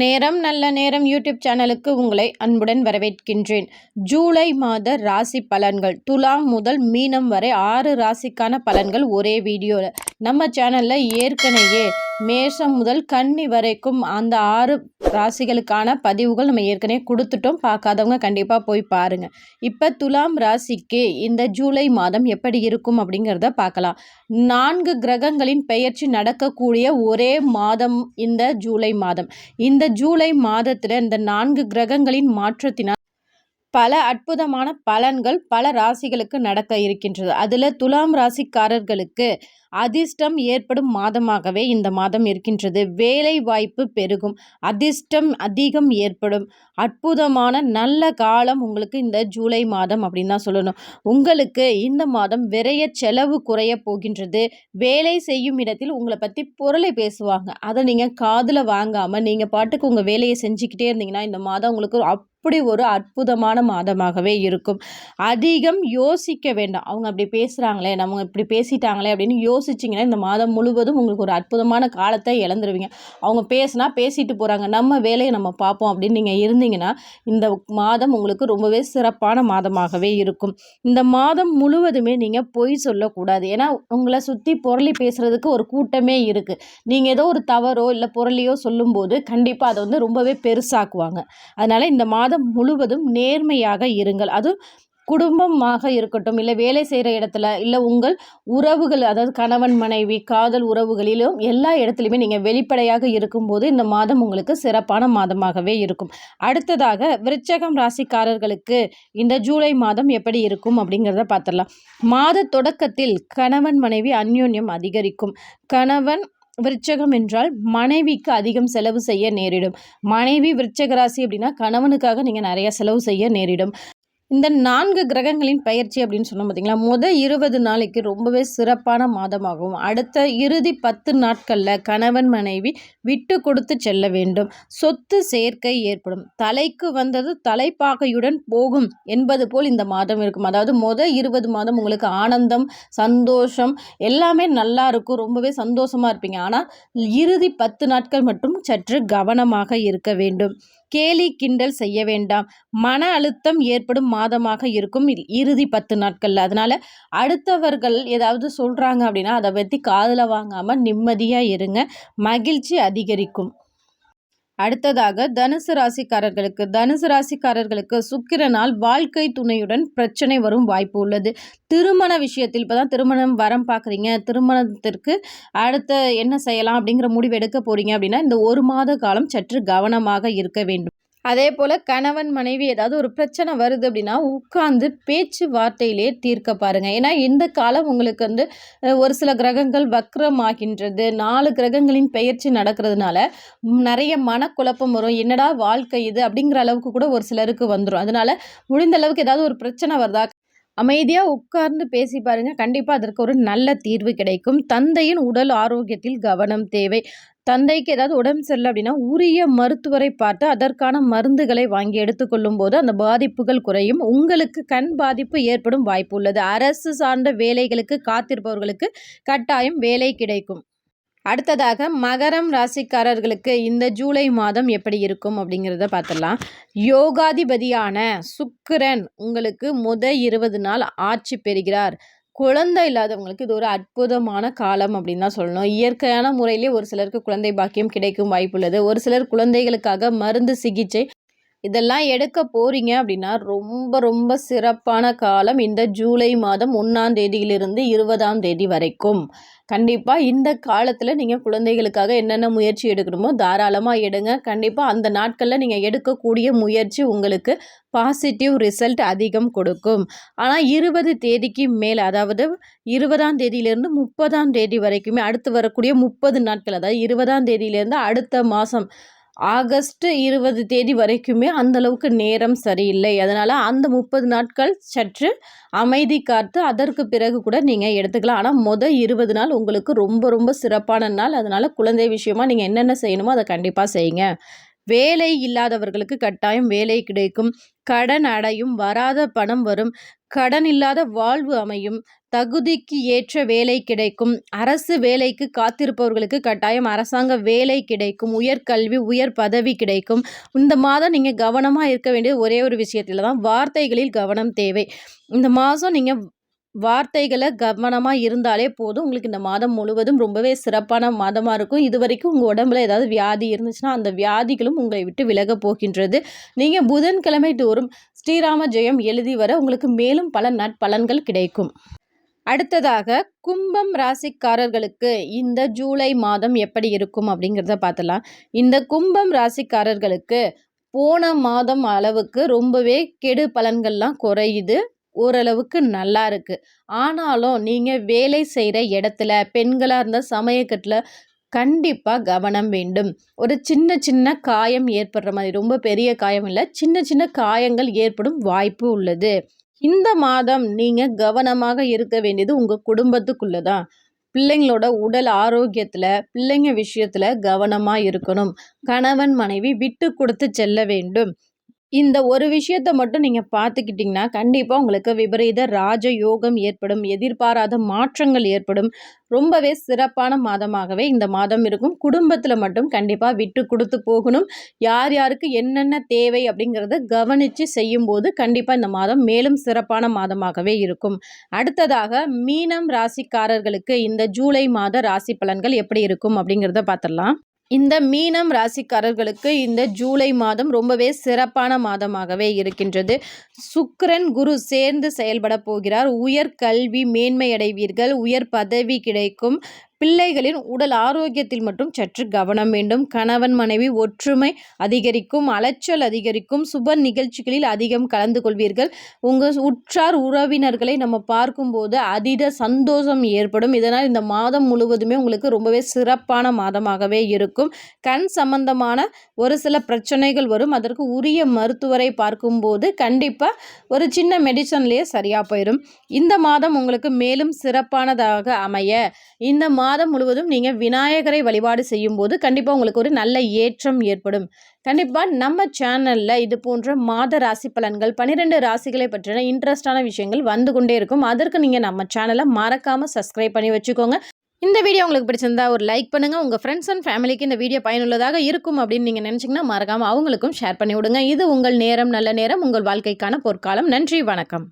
நேரம் நல்ல நேரம் யூடியூப் சேனலுக்கு உங்களை அன்புடன் வரவேற்கின்றேன். ஜூலை மாத ராசி பலன்கள். துலாம் முதல் மீனம் வரை ஆறு ராசிக்கான பலன்கள் ஒரே வீடியோவில் நம்ம சேனலில் ஏற்கனவே மேஷம் முதல் கன்னி வரைக்கும் அந்த ஆறு ராசிகளுக்கான பதிவுகள் நம்ம ஏற்கனவே கொடுத்துட்டோம். பார்க்காதவங்க கண்டிப்பாக போய் பாருங்கள் இப்போ துலாம் ராசிக்கு இந்த ஜூலை மாதம் எப்படி இருக்கும் அப்படிங்கிறத பார்க்கலாம். நான்கு கிரகங்களின் பெயர்ச்சி நடக்கக்கூடிய ஒரே மாதம் இந்த ஜூலை மாதம். இந்த ஜூலை மாதத்தில் இந்த நான்கு கிரகங்களின் மாற்றத்தினால் பல அற்புதமான பலன்கள் பல ராசிகளுக்கு நடக்க இருக்கின்றது. அதில் துலாம் ராசிக்காரர்களுக்கு அதிர்ஷ்டம் ஏற்படும் மாதமாகவே இந்த மாதம் இருக்கின்றது. வேலை வாய்ப்பு பெருகும். அதிர்ஷ்டம் அதிகம் ஏற்படும். அற்புதமான நல்ல காலம் உங்களுக்கு இந்த ஜூலை மாதம் அப்படின்னு தான் சொல்லணும். உங்களுக்கு இந்த மாதம் விரைய செலவு குறைய போகின்றது. வேலை செய்யும் இடத்தில் உங்களை பற்றி பொருளை பேசுவாங்க. அதை நீங்கள் காதில் வாங்காமல் நீங்கள் பாட்டுக்கு உங்கள் வேலையை செஞ்சுக்கிட்டே இருந்தீங்கன்னா இந்த மாதம் உங்களுக்கு அப்படி ஒரு அற்புதமான மாதமாகவே இருக்கும். அதிகம் யோசிக்க வேண்டாம். அவங்க அப்படி பேசுகிறாங்களே நம்ம இப்படி பேசிட்டாங்களே அப்படின்னு யோசிச்சிங்கன்னா இந்த மாதம் முழுவதும் உங்களுக்கு ஒரு அற்புதமான காலத்தை இழந்துருவீங்க. அவங்க பேசுனா பேசிட்டு போகிறாங்க நம்ம வேலையை நம்ம பார்ப்போம் அப்படின்னு நீங்கள் இருந்தீங்கன்னா இந்த மாதம் உங்களுக்கு ரொம்பவே சிறப்பான மாதமாகவே இருக்கும். இந்த மாதம் முழுவதுமே நீங்கள் பொய் சொல்லக்கூடாது. ஏன்னா உங்களை சுற்றி புரளி பேசுகிறதுக்கு ஒரு கூட்டமே இருக்குது நீங்கள் ஏதோ ஒரு தவறோ இல்லை புரளியோ சொல்லும்போது கண்டிப்பாக அதை வந்து ரொம்பவே பெருசாக்குவாங்க. அதனால் இந்த மாதம் முழுவதும் நேர்மையாக இருங்கள். அதுவும் குடும்பமாக இருக்கட்டும் இல்லை வேலை செய்கிற இடத்துல இல்லை உங்கள் உறவுகள் அதாவது கணவன் மனைவி காதல் உறவுகளிலும் எல்லா இடத்துலையுமே நீங்கள் வெளிப்படையாக இருக்கும்போது இந்த மாதம் உங்களுக்கு சிறப்பான மாதமாகவே இருக்கும். அடுத்ததாக விருச்சகம் ராசிக்காரர்களுக்கு இந்த ஜூலை மாதம் எப்படி இருக்கும் அப்படிங்கிறத பார்த்துடலாம். மாத தொடக்கத்தில் கணவன் மனைவி அந்யோன்யம் அதிகரிக்கும். கணவன் விருச்சகம் என்றால் மனைவிக்கு அதிகம் செலவு செய்ய நேரிடும். மனைவி விருச்சக ராசி அப்படின்னா கணவனுக்காக நீங்கள் நிறைய செலவு செய்ய நேரிடும். இந்த நான்கு கிரகங்களின் பயிற்சி அப்படின்னு சொன்னோம் பார்த்தீங்களா முதல் இருபது நாளைக்கு ரொம்பவே சிறப்பான மாதமாகவும் அடுத்த இறுதி பத்து நாட்களில் கணவன் மனைவி விட்டு கொடுத்து செல்ல வேண்டும். சொத்து சேர்க்கை ஏற்படும். தலைக்கு வந்தது தலைப்பாகையுடன் போகும் என்பது போல் இந்த மாதம் இருக்கும். அதாவது முதல் இருபது மாதம் உங்களுக்கு ஆனந்தம் சந்தோஷம் எல்லாமே நல்லா இருக்கும். ரொம்பவே சந்தோஷமாக இருப்பீங்க. ஆனால் இறுதி பத்து நாட்கள் மட்டும் சற்று கவனமாக இருக்க வேண்டும். கேலி கிண்டல் செய்ய வேண்டாம். மன அழுத்தம் ஏற்படும் மாதமாக இருக்கும். இறுதி பத்து நாட்களில். அதனால் அடுத்தவர்கள் ஏதாவது சொல்கிறாங்க அப்படின்னா அதை பற்றி காதில் வாங்காமல் நிம்மதியாக இருங்க. மகிழ்ச்சி அதிகரிக்கும். அடுத்ததாக தனுசு ராசிக்காரர்களுக்கு தனுசு ராசிக்காரர்களுக்கு சுக்கிரனால் வாழ்க்கை துணையுடன் பிரச்சனை வரும் வாய்ப்பு உள்ளது. திருமண விஷயத்தில் இப்போ தான் திருமணம் வரம் பார்க்குறீங்க. திருமணத்திற்கு அடுத்த என்ன செய்யலாம் அப்படிங்கிற முடிவு எடுக்க போகிறீங்க அப்படின்னா இந்த ஒரு மாத காலம் சற்று கவனமாக இருக்க வேண்டும். அதே போல் கணவன் மனைவி ஏதாவது ஒரு பிரச்சனை வருது அப்படின்னா உட்காந்து பேச்சு வார்த்தையிலே தீர்க்க பாருங்கள் ஏன்னா இந்த காலம் உங்களுக்கு வந்து ஒரு சில கிரகங்கள் வக்ரமாகின்றது. நாலு கிரகங்களின் பெயர்ச்சி நடக்கிறதுனால நிறைய மனக்குழப்பம் வரும். என்னடா வாழ்க்கை இது? அப்படிங்கிற அளவுக்கு கூட ஒரு சிலருக்கு வந்துடும் அதனால முடிந்த அளவுக்கு ஏதாவது ஒரு பிரச்சனை வருதா? அமைதியாக உட்கார்ந்து பேசி பாருங்கள் கண்டிப்பாக அதற்கு ஒரு நல்ல தீர்வு கிடைக்கும். தந்தையின் உடல் ஆரோக்கியத்தில் கவனம் தேவை. தந்தைக்கு ஏதாவது உடம்பு சரியில்லை அப்படின்னா உரிய மருத்துவரை பார்த்து அதற்கான மருந்துகளை வாங்கி எடுத்துக்கொள்ளும் போது அந்த பாதிப்புகள் குறையும். உங்களுக்கு கண் பாதிப்பு ஏற்படும் வாய்ப்பு உள்ளது. அரசு சார்ந்த வேலைகளுக்கு காத்திருப்பவர்களுக்கு கட்டாயம் வேலை கிடைக்கும். அடுத்ததாக மகரம் ராசிக்காரர்களுக்கு இந்த ஜூலை மாதம் எப்படி இருக்கும் அப்படிங்கிறத பார்த்துடலாம். யோகாதிபதியான சுக்கிரன் உங்களுக்கு முத இருபது நாள் ஆட்சி பெறுகிறார். குழந்தை இல்லாதவங்களுக்கு இது ஒரு அற்புதமான காலம் அப்படின்னு தான் சொல்லணும். இயற்கையான முறையிலே ஒரு சிலருக்கு குழந்தை பாக்கியம் கிடைக்கும் வாய்ப்புள்ளது. ஒரு சிலர் குழந்தைகளுக்காக மருந்து சிகிச்சை இதெல்லாம் எடுக்க போகிறீங்க அப்படின்னா ரொம்ப ரொம்ப சிறப்பான காலம் இந்த ஜூலை மாதம் ஒன்றாம் தேதியிலிருந்து இருபதாம் தேதி வரைக்கும். கண்டிப்பாக இந்த காலத்தில் நீங்கள் குழந்தைகளுக்காக என்னென்ன முயற்சி எடுக்கணுமோ தாராளமாக எடுங்க. கண்டிப்பாக அந்த நாட்களில் நீங்கள் எடுக்கக்கூடிய முயற்சி உங்களுக்கு பாசிட்டிவ் ரிசல்ட் அதிகம் கொடுக்கும். ஆனால் இருபது தேதிக்கு மேல் அதாவது இருபதாம் தேதியிலேருந்து முப்பதாம் தேதி வரைக்குமே அடுத்து வரக்கூடிய முப்பது நாட்கள் அதாவது இருபதாம் தேதியிலேருந்து அடுத்த மாதம் ஆகஸ்ட் இருபது தேதி வரைக்குமே அந்தளவுக்கு நேரம் சரியில்லை. அதனால் அந்த முப்பது நாட்கள் சற்று அமைதி காத்து அதற்கு பிறகு கூட நீங்கள் எடுத்துக்கலாம். ஆனால் மொதல் இருபது நாள் உங்களுக்கு ரொம்ப ரொம்ப சிறப்பான நாள். அதனால் குழந்தை விஷயமா நீங்கள் என்னென்ன செய்யணுமோ அதை கண்டிப்பாக செய்யுங்க. வேலை இல்லாதவர்களுக்கு கட்டாயம் வேலை கிடைக்கும். கடன் அடையும் வராத பணம் வரும். கடன் இல்லாத வாழ்வு அமையும். தகுதிக்கு ஏற்ற வேலை கிடைக்கும். அரசு வேலைக்கு காத்திருப்பவர்களுக்கு கட்டாயம் அரசாங்க வேலை கிடைக்கும். உயர்கல்வி உயர் பதவி கிடைக்கும். இந்த மாதம் நீங்கள் கவனமாக இருக்க வேண்டிய ஒரே ஒரு விஷயத்தில் தான். வார்த்தைகளில் கவனம் தேவை. இந்த மாதம் நீங்கள் வார்த்தைகளை கவனமாக இருந்தாலே போதும். உங்களுக்கு இந்த மாதம் முழுவதும் ரொம்பவே சிறப்பான மாதமாக இருக்கும். இது வரைக்கும் உங்கள் உடம்புல ஏதாவது வியாதி இருந்துச்சுன்னா அந்த வியாதிகளும் உங்களை விட்டு விலக போகின்றது. நீங்கள் புதன்கிழமை தோறும் ஸ்ரீராம ஜெயம் எழுதி வர உங்களுக்கு மேலும் பல நட்பலன்கள் கிடைக்கும். அடுத்ததாக கும்பம் ராசிக்காரர்களுக்கு இந்த ஜூலை மாதம் எப்படி இருக்கும் அப்படிங்கிறத பார்த்தலாம் இந்த கும்பம் ராசிக்காரர்களுக்கு போன மாதம் அளவுக்கு ரொம்பவே கெடு பலன்கள்லாம் குறையுது. ஓரளவுக்கு நல்லா இருக்குது ஆனாலும் நீங்கள் வேலை செய்கிற இடத்துல பெண்களாக இருந்தால் சமயக்கட்டில் கண்டிப்பாக கவனம் வேண்டும். ஒரு சின்ன சின்ன காயம் ஏற்படுற மாதிரி ரொம்ப பெரிய காயம் இல்லை சின்ன சின்ன காயங்கள் ஏற்படும் வாய்ப்பு உள்ளது. இந்த மாதம் நீங்கள் கவனமாக இருக்க வேண்டியது உங்கள் குடும்பத்துக்குள்ளே தான் பிள்ளைங்களோட உடல் ஆரோக்கியத்தில் பிள்ளைங்க விஷயத்தில் கவனமாக இருக்கணும். கணவன் மனைவி விட்டு கொடுத்து செல்ல வேண்டும். இந்த ஒரு விஷயத்த மட்டும் நீங்கள் பார்த்துக்கிட்டிங்கன்னா கண்டிப்பாக உங்களுக்கு விபரீத ராஜ யோகம் ஏற்படும் எதிர்பாராத மாற்றங்கள் ஏற்படும். ரொம்பவே சிறப்பான மாதமாகவே இந்த மாதம் இருக்கும். குடும்பத்தில் மட்டும் கண்டிப்பாக விட்டு கொடுத்து போகணும். யார் யாருக்கு என்னென்ன தேவை அப்படிங்கிறத கவனித்து செய்யும்போது கண்டிப்பாக இந்த மாதம் மேலும் சிறப்பான மாதமாகவே இருக்கும். அடுத்ததாக மீனம் ராசிக்காரர்களுக்கு இந்த ஜூலை மாத ராசி பலன்கள் எப்படி இருக்கும் அப்படிங்கிறத பார்த்துடலாம். இந்த மீனம் ராசிக்காரர்களுக்கு இந்த ஜூலை மாதம் ரொம்பவே சிறப்பான மாதமாகவே இருக்கின்றது. சுக்கரன் குரு சேர்ந்து செயல்பட போகிறார். உயர் கல்வி மேன்மை அடைவீர்கள் உயர் பதவி கிடைக்கும். பிள்ளைகளின் உடல் ஆரோக்கியத்தில் மட்டும் சற்று கவனம் வேண்டும். கணவன் மனைவி ஒற்றுமை அதிகரிக்கும் அலைச்சல் அதிகரிக்கும் சுப நிகழ்ச்சிகளில் அதிகம் கலந்து கொள்வீர்கள். உங்கள் உற்றார் உறவினர்களை நம்ம பார்க்கும்போது அதீத சந்தோஷம் ஏற்படும். இதனால் இந்த மாதம் முழுவதுமே உங்களுக்கு ரொம்பவே சிறப்பான மாதமாகவே இருக்கும். கண் சம்பந்தமான ஒரு சில பிரச்சனைகள் வரும். அதற்கு உரிய மருத்துவரை பார்க்கும்போது கண்டிப்பாக ஒரு சின்ன மெடிசன்லேயே சரியாக போயிடும் இந்த மாதம் உங்களுக்கு மேலும் சிறப்பானதாக அமைய. இந்த மா மாதம் முழுவதும் நீங்கள் விநாயகரை வழிபாடு செய்யும்போது கண்டிப்பாக உங்களுக்கு ஒரு நல்ல ஏற்றம் ஏற்படும். கண்டிப்பாக நம்ம சேனலில் இது போன்ற மாத ராசி பலன்கள் பன்னிரெண்டு ராசிகளை பற்றின இன்ட்ரெஸ்டான விஷயங்கள் வந்து கொண்டே இருக்கும். அதற்கு நீங்கள் நம்ம சேனலை மறக்காமல் சப்ஸ்கிரைப் பண்ணி வச்சுக்கோங்க. இந்த வீடியோ உங்களுக்கு பிடிச்சிருந்தா ஒரு லைக் பண்ணுங்கள் உங்கள் ஃப்ரெண்ட்ஸ் அண்ட் ஃபேமிலிக்கு இந்த வீடியோ பயனுள்ளதாக இருக்கும் அப்படின்னு நீங்கள் நினச்சிங்கன்னா மறக்காமல் அவங்களுக்கும் ஷேர் பண்ணி விடுங்க. இது உங்கள் நேரம் நல்ல நேரம் உங்கள் வாழ்க்கைக்கான பொற்காலம். நன்றி வணக்கம்.